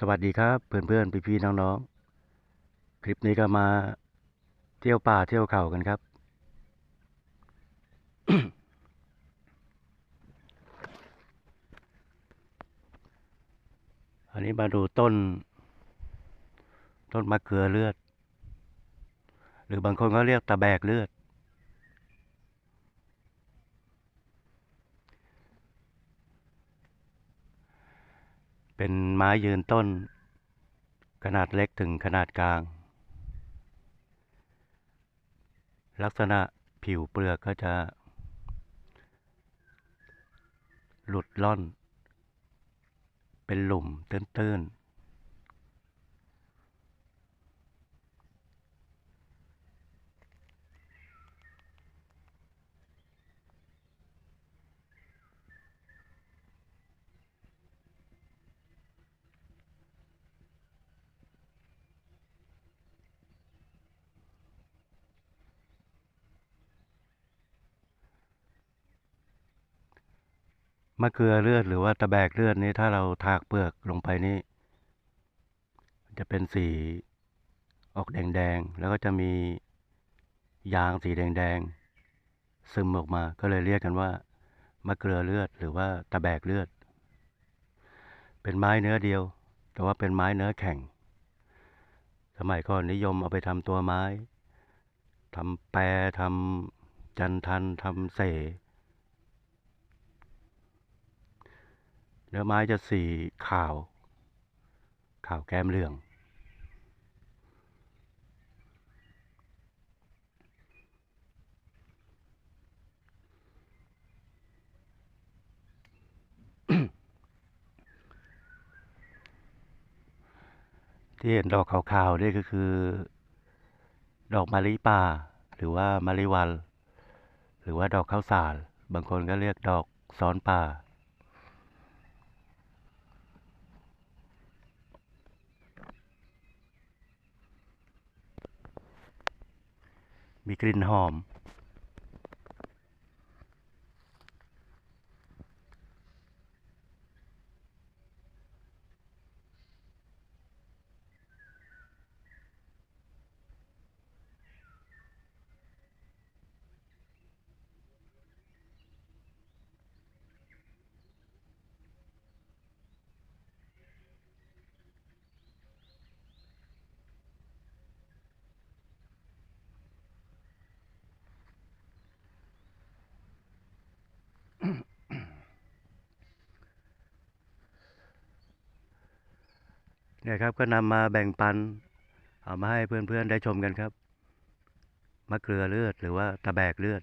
สวัสดีครับเพื่อนๆพี่ๆน้องๆคลิปนี้ก็มาเที่ยวป่าเที่ยวเขากันครับ อันนี้มาดูต้น ต้นมะเขือเลือด หรือบางคนก็เรียกตะแบกเลือด เป็นไม้ยืนต้น ขนาดเล็กถึงขนาดกลาง ลักษณะผิวเปลือกก็จะ หลุดล่อน เป็นหลุมตื้นๆ มะเขือเลือดหรือว่าตะแบกเลือดนี้ถ้าเราถากเปลือกลงไปนี่จะเป็นสีออกแดงๆ แล้วก็จะมียางสีแดงๆ ซึมออกมาก็เลยเรียกกันว่ามะเขือเลือดหรือว่าตะแบกเลือด เป็นไม้เนื้อเดียว แต่ว่าเป็นไม้เนื้อแข็ง สมัยก่อนนิยมเอาไปทำตัวไม้ทำแปรทำจันทันทำเส เนื้อไม้จะสีขาว ขาวแก้มเหลือง ที่เห็นดอกขาวๆนี่ก็คือ ดอกมะลิป่า หรือว่ามะลิวัน หรือว่าดอกข้าวสาร บางคนก็เรียกดอกซ้อนป่า มีกลิ่นหอม เนี่ยครับก็นำมาแบ่งปัน เอามาให้เพื่อนๆได้ชมกันครับ มะเกลือเลือดหรือว่าตะแบกเลือด